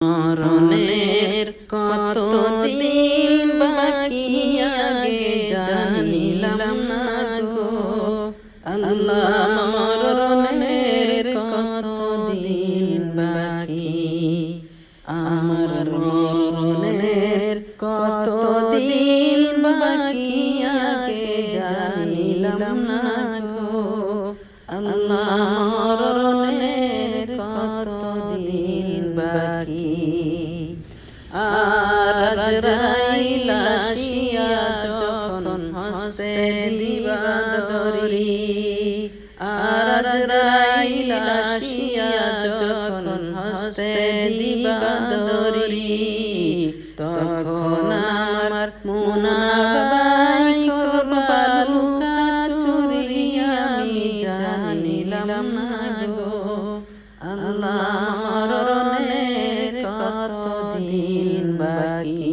মরণের কত দিন বাকি আগে জানিলাম না গো। আল্লাহ মরণের কত দিন বাকি, আমার মরণের কত দিন বাকি আগে জানিলাম না গো। আল্লাহ রাইলাসিয়া যখন হস্তে দিবা দরি আর যখন হস্তে দিবা দরি তখন আমার মুনাবাই করবা লুকা চুরি আমি জানিলাম না গো আল্লাহ